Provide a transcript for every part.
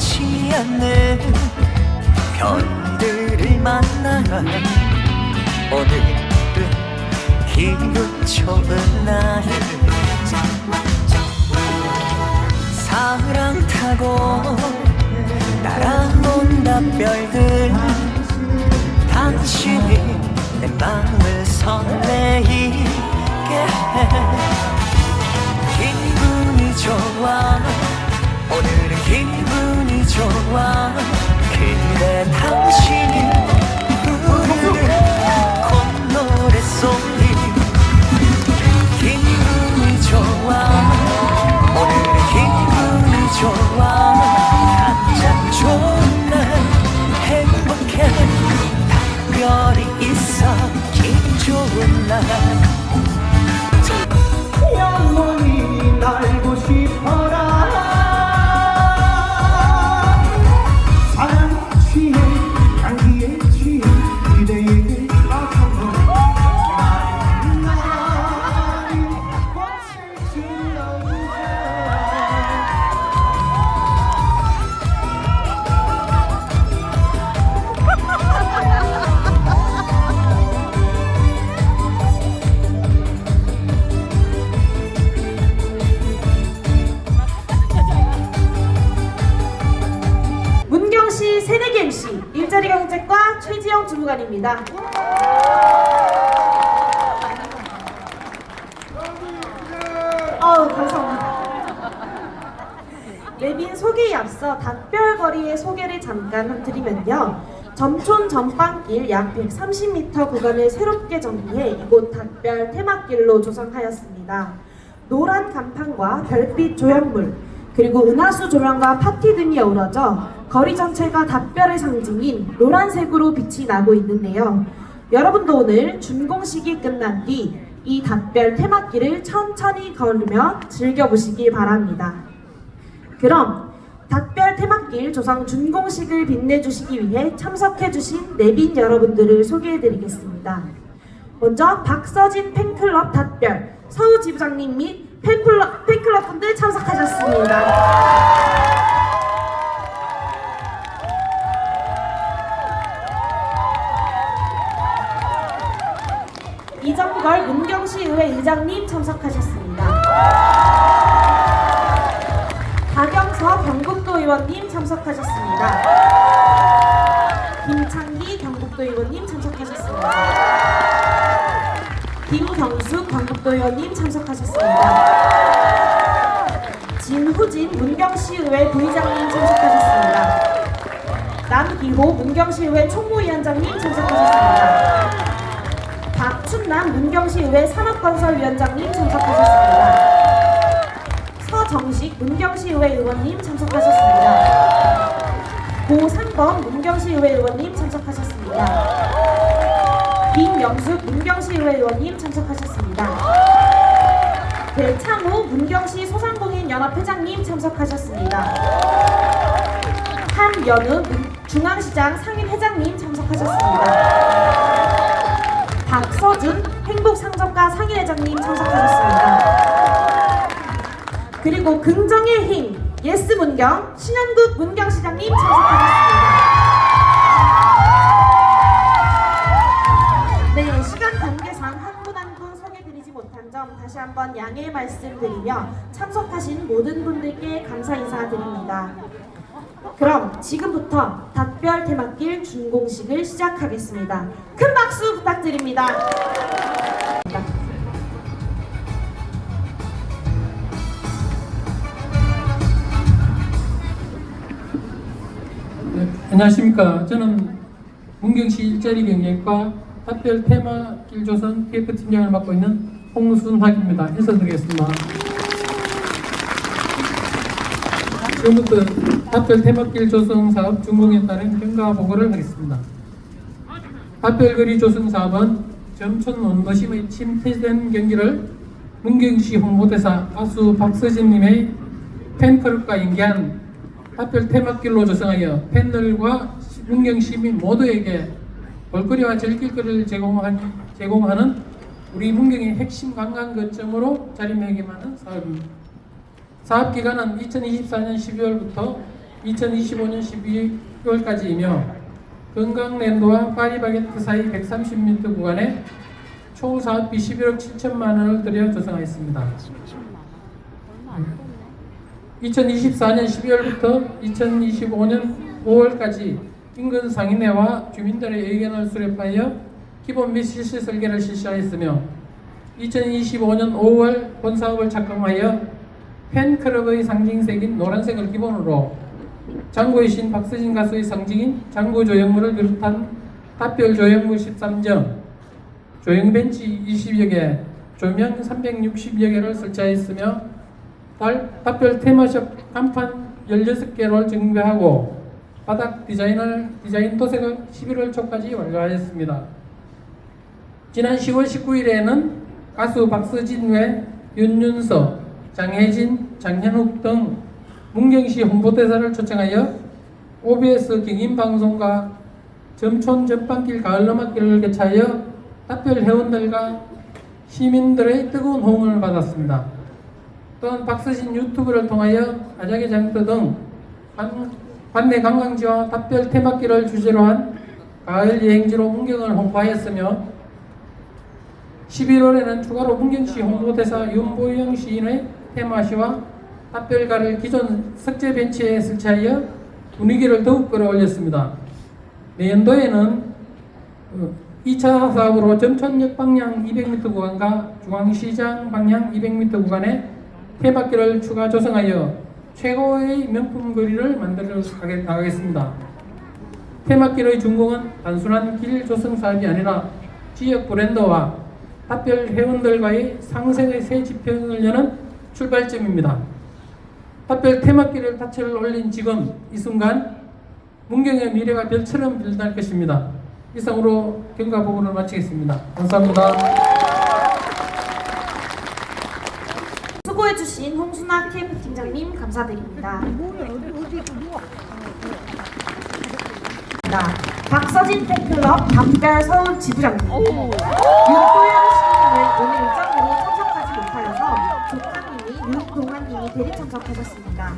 보이지 않는 별들을 만나 오늘은 기분 좋은 날 사랑 타고 날아온다 별들. 당신이 내 마음을 설레이게 해. 기분이 좋아 최지영 주무관입니다. 어우 감사합니다. 내빈 소개에 앞서 답별거리의 소개를 잠깐 드리면요. 점촌 전방길 약 130m 구간을 새롭게 정비해 이곳 답별 테마길로 조성하였습니다. 노란 간판과 별빛 조형물, 그리고 은하수 조명과 파티 등이 어우러져 거리 전체가 답별의 상징인 노란색으로 빛이 나고 있는데요. 여러분도 오늘 준공식이 끝난 뒤 이 답별 테마길을 천천히 걸으며 즐겨보시기 바랍니다. 그럼 답별 테마길 조성 준공식을 빛내주시기 위해 참석해주신 내빈 여러분들을 소개해드리겠습니다. 먼저 박서진 팬클럽 답별 서우 지부장님 및 팬클럽, 팬클럽 분들 참석하셨습니다. 문경시의회 의장님 참석하셨습니다. 박영서 경북도 의원님 참석하셨습니다. 김창기 경북도 의원님 참석하셨습니다. 김경숙 경북도 의원님 참석하셨습니다. 진후진 문경시의회 부의장님 참석하셨습니다. 남기호 문경시의회 총무위원장님 참석하셨습니다. 박춘남 문경시 의회 산업건설위원장님 참석하셨습니다. 서정식 문경시 의회 의원님 참석하셨습니다. 고상범 문경시 의회 의원님 참석하셨습니다. 김영숙 문경시 의회 의원님 참석하셨습니다. 배창호 문경시 소상공인연합 회장님 참석하셨습니다. 한연우 문- 중앙시장 상인회장님 참석하셨습니다. 박서준 행복상점가 상인회장님 참석하셨습니다. 그리고 긍정의 힘 예스 문경 신현국 문경 시장님 참석하셨습니다. 네 시간 관계상 한 분 한 분 소개드리지 못한 점 다시 한번 양해 말씀드리며 참석하신 모든 분들께 감사 인사드립니다. 그럼 지금부터 답별 테마길 준공식을 시작하겠습니다. 큰 박수 부탁드립니다. 네, 안녕하십니까. 저는 문경시 일자리 경제과 답별 테마 길 조선 PF 팀장을 맡고 있는 홍순학입니다. 인사드리겠습니다. 지금부터 답별 테마길 조성 사업 준공에 따른 평가 보고를 하겠습니다. 답별 거리 조성 사업은 점촌 논도심의 침체된 경기를 문경시 홍보대사 가수 박서진님의 팬클럽과 연계한 하필 테마길로 조성하여 팬들과 문경 시민 모두에게 볼거리와 즐길거리를 제공한, 제공하는 우리 문경의 핵심 관광 거점으로 자리매김하는 사업입니다. 사업 기간은 2024년 12월부터 2025년 12월까지이며 건강랜드와 파리바게트 사이 130m 구간에 총 사업비 11억 7천만 원을 들여 조성하였습니다. 2024년 12월부터 2025년 5월까지 인근 상인회와 주민들의 의견을 수렴하여 기본 및 실시 설계를 실시하였으며 2025년 5월 본사업을 착공하여 팬클럽의 상징색인 노란색을 기본으로 장구의 신 박서진 가수의 상징인 장구 조형물을 비롯한 답별 조형물 13점, 조형 벤치 20여 개, 조명 360여 개를 설치하였으며 달, 답별 테마샵 간판 16개를 증배하고 바닥 디자인을 디자인 도색을 11월 초까지 완료하였습니다. 지난 10월 19일에는 가수 박서진 외 윤윤서, 장혜진, 장현욱 등 문경시 홍보대사를 초청하여 OBS 경인방송과 점촌 전방길 가을너막길을 개차하여 답별 회원들과 시민들의 뜨거운 호응을 받았습니다. 또한 박서진 유튜브를 통하여 아작의 장터 등 관- 관내 관광지와 답별 테마길을 주제로 한 가을 여행지로 문경을 홍보하였으며 11월에는 추가로 문경시 홍보대사 윤보영 시인의 테마시와 답별가를 기존 석재 벤치에 설치하여 분위기를 더욱 끌어올렸습니다. 내년도에는 2차 사업으로 점천역 방향 200m 구간과 중앙시장 방향 200m 구간에 테마길을 추가 조성하여 최고의 명품 거리를 만들어 나가겠습니다. 테마길의 준공은 단순한 길 조성 사업이 아니라 지역 브랜드와 답별 회원들과의 상생의 새 지평을 여는 출발점입니다. 답별 테마길을 닻을 올린 지금 이 순간 문경의 미래가 별처럼 빛날 것입니다. 이상으로 경과 보고를 마치겠습니다. 감사합니다. 수고해주신 홍순아 TF 팀장님 감사드립니다. 나 박서진 팬클럽 담별 서울 지부장님 윤도현 시인을 오늘 님이 대리 참석하셨습니다.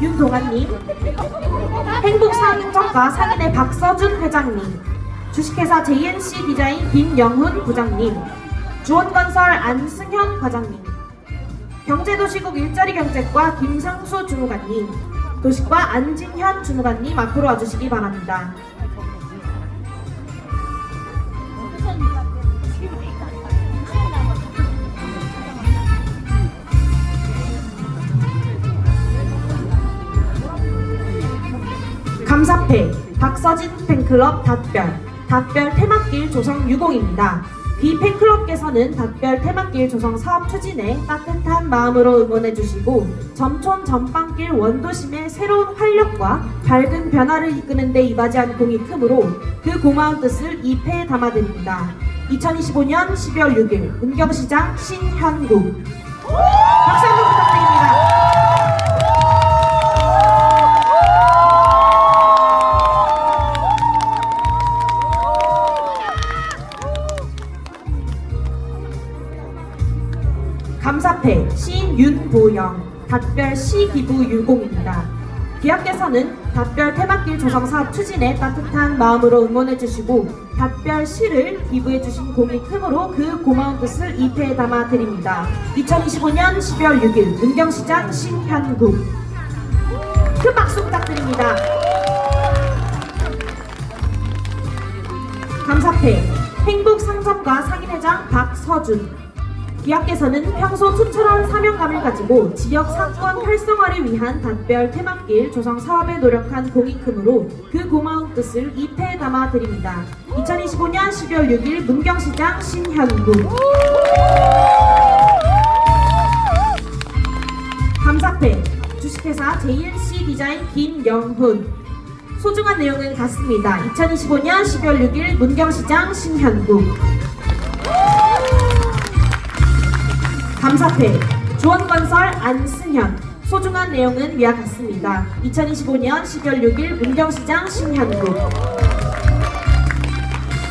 윤동환님, 행복상인정과 상인의 박서준 회장님, 주식회사 JNC 디자인 김영훈 부장님, 주원건설 안승현 과장님, 경제도시국 일자리경제과 김상수 주무관님, 도시과 안진현 주무관님 앞으로 와주시기 바랍니다. 감사패 박서진 팬클럽 답별 답별 테마길 조성 유공입니다. 이 팬클럽께서는 답별 테마길 조성 사업 추진에 따뜻한 마음으로 응원해 주시고 점촌 전방길 원도심의 새로운 활력과 밝은 변화를 이끄는 데 이바지한 공이 크므로 그 고마운 뜻을 이 패에 담아드립니다. 2025년 12월 6일 문경시장 신현구 박수 한번 부탁드립니다. 답별 시기부 유공입니다. 기업께서는 답별 테마길 조성 사업 추진에 따뜻한 마음으로 응원해 주시고 답별 시를 기부해 주신 공이 크므로 그 고마운 뜻을 이 패에 담아 드립니다. 2025년 12월 6일 문경시장 신현구 큰 박수 부탁드립니다. 감사패 행복상점과 상인회장 박서준 기업께서는 평소 투철한 사명감을 가지고 지역 상권 활성화를 위한 답별 테마길 조성 사업에 노력한 크므로 그 고마운 뜻을 이 패에 담아 드립니다. 2025년 12월 6일 문경시장 신현구 감사패 주식회사 JNC 디자인 김영훈 소중한 내용은 같습니다. 2025년 12월 6일 문경시장 신현구 감사패 조원건설 안승현 소중한 내용은 위와 같습니다. 2025년 12월 6일 문경시장 신현구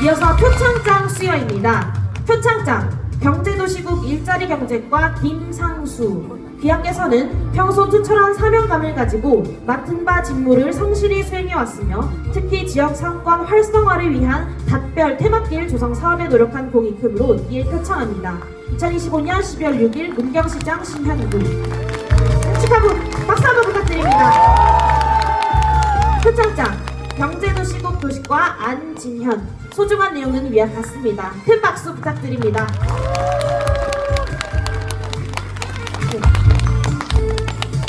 이어서 표창장 수여입니다. 표창장 경제도시국 일자리 경제과 김상수 B학께서는 평소 투철한 사명감을 가지고 맡은 바 직무를 성실히 수행해왔으며 특히 지역 상권 활성화를 위한 답별 테마길 조성 사업에 노력한 크므로 이에 표창합니다. 2025년 12월 6일 문경시장 신현구 축하부 박수 한번 부탁드립니다. 표창장 경제도시국 도시과 안진현 소중한 내용은 위와 같습니다. 큰 박수 부탁드립니다.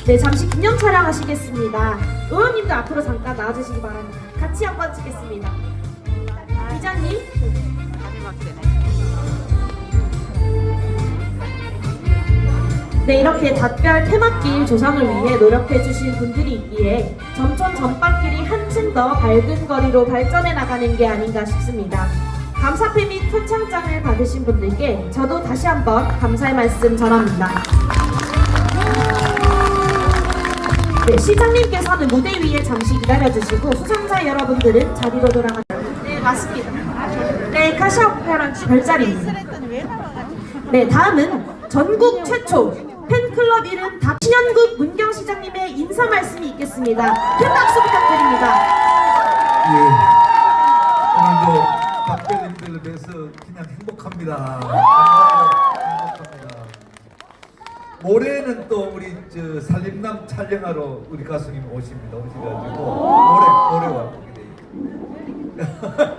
네, 잠시 기념 촬영하시겠습니다. 의원님들 앞으로 잠깐 나와주시기 바랍니다. 같이 한번 찍겠습니다. 기자님. 네, 이렇게 답별 테마길 조성을 위해 노력해주신 분들이 있기에 점점 전방길이 한층 더 밝은 거리로 발전해 나가는 게 아닌가 싶습니다. 감사패 및 표창장을 받으신 분들께 저도 다시 한번 감사의 말씀 전합니다. 네, 시장님께서는 무대 위에 잠시 기다려주시고 수상자 여러분들은 자리로 돌아가. 네, 맞습니다. 네, 카시오페랑 별자리입니다. 네, 다음은 전국 최초 팬클럽 이름 다 신현국 문경 시장님의 인사 말씀이 있겠습니다. 큰 박수 부탁드립니다. 예. 오늘도 박별님들을 뵈서 그냥 행복합니다. 행복합니다. 모레는 또 우리 저 살림남 촬영하러 우리 가수님 오십니다. 오셔가지고 모레 모레 와 보게 돼요.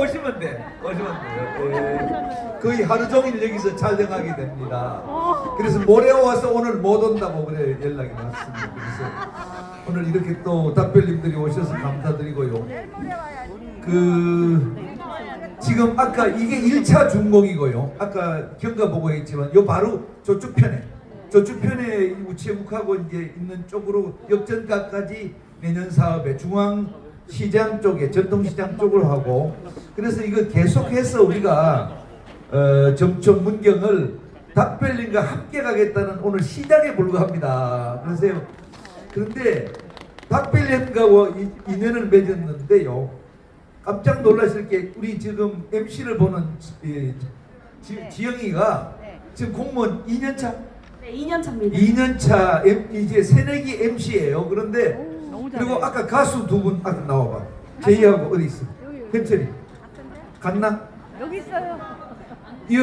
오시면 돼. 오시면 돼요. 예. 거의 하루 종일 여기서 촬영하게 됩니다. 그래서 모레 와서 오늘 못 온다고 그래 연락이 왔습니다. 그래서 오늘 이렇게 또 답별님들이 오셔서 감사드리고요. 그 지금 아까 이게 1차 준공이고요. 아까 경과 보고 했지만 요 바로 저쪽 편에 저쪽 편에 우체국하고 이제 있는 쪽으로 역전가까지 내년 사업에 중앙 시장 쪽에 전통시장 쪽으로 하고 그래서 이거 계속해서 우리가 어, 점점 문경을 답별님과 함께 가겠다는 오늘 시작에 불과합니다. 그러세요. 그런데 답별님과 인연을 맺었는데요. 깜짝 놀라실 게 우리 지금 MC를 보는 지, 지, 지 영이가 지금 공무원 2년차 네, 2년 차입니다. 2년차 M, 이제 새내기 MC예요. 그런데 그리고 아까 가수 두 분 아까 나와봐. 제이하고 어디 있어? 현철이 갔나? 여기 있어요. 이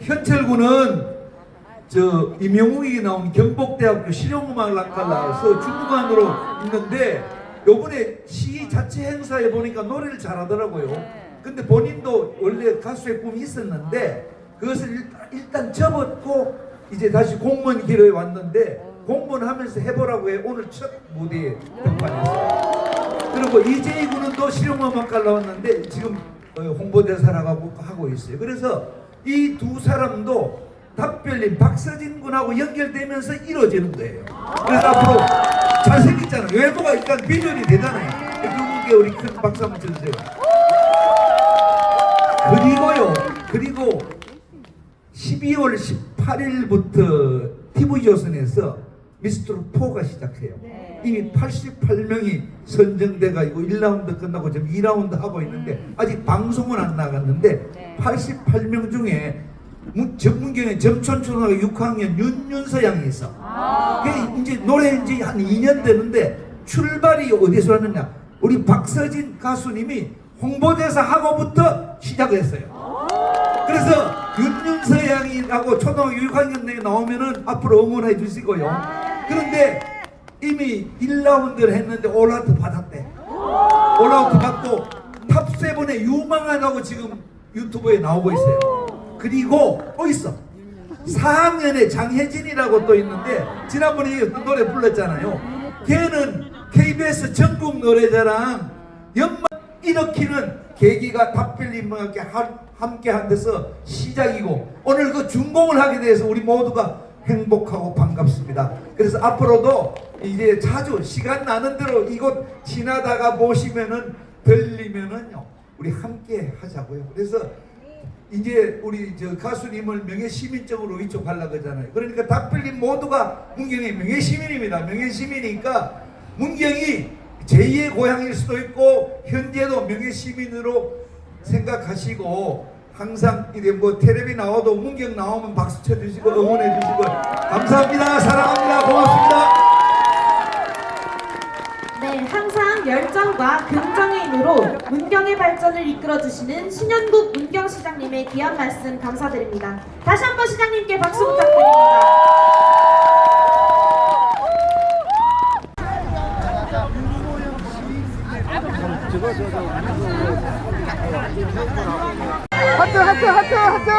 현철 군은 저 임영웅이 나온 경복대학교 실용음악학과 나와서 중국안으로 있는데 요번에 시 자체 행사에 보니까 노래를 잘하더라고요. 근데 본인도 원래 가수의 꿈이 있었는데 그것을 일단, 일단 접었고 이제 다시 공무원 길에 왔는데 공무원 하면서 해보라고 해 오늘 첫 무대에 등판했어요. 그리고 이재희 군은 또 실용음악과 나왔는데 지금 어, 홍보대사라고 하고 있어요. 그래서 이 두 사람도 답별님 박서진 군하고 연결되면서 이루어지는 거예요. 그래서 앞으로 잘생겼잖아요. 외모가 일단 비주얼이 되잖아요. 그분께 우리 큰 박수 한번 쳐주세요. 그리고요. 그리고 12월 18일부터 TV조선에서 미스트로 4가 시작해요. 이미 88명이 선정돼가 지고 1라운드 끝나고 지금 2라운드 하고 있는데 아직 방송은 안 나갔는데 88명 중에 문- 전문경에 점촌초등학교 6학년 윤윤서 양이 있어. 그게 이제 노래 이제 한 2년 되는데 출발이 어디서 왔느냐? 우리 박서진 가수님이 홍보대사 하고부터 시작했어요. 그래서 윤윤서 양이라고 초등학교 6학년 내 나오면은 앞으로 응원해 주시고요. 그런데 이미 1라운드를 했는데 올라우트 받았대. 올라우트 받고 탑7에 유망하다고 지금 유튜브에 나오고 있어요. 그리고 또 있어. 4학년에 장혜진이라고 또 있는데 지난번에 이 노래 불렀잖아요. 걔는 KBS 전국 노래자랑 연말 일으키는 계기가 답변님과 함께, 한 데서 시작이고 오늘 그 준공을 하게 돼서 우리 모두가 행복하고 반갑습니다. 그래서 앞으로도 이제 자주 시간 나는 대로 이곳 지나다가 보시면은 들리면은요 우리 함께 하자고요. 그래서 이제 우리 저 가수님을 명예 시민적으로 위촉하려고 하잖아요. 그러니까 답변님 모두가 문경의 명예 시민입니다. 명예 시민이니까 문경이 제2의 고향일 수도 있고 현재도 명예 시민으로 생각하시고 항상 이게 뭐 테레비 나와도 문경 나오면 박수 쳐주시고 응원해 주시고. 감사합니다. 사랑합니다. 고맙습니다. 네 항상 열정과 긍정의 힘으로 문경의 발전을 이끌어 주시는 신현국 문경 시장님의 귀한 말씀 감사드립니다. 다시 한번 시장님께 박수 부탁드립니다. হাতে হাতে হাতে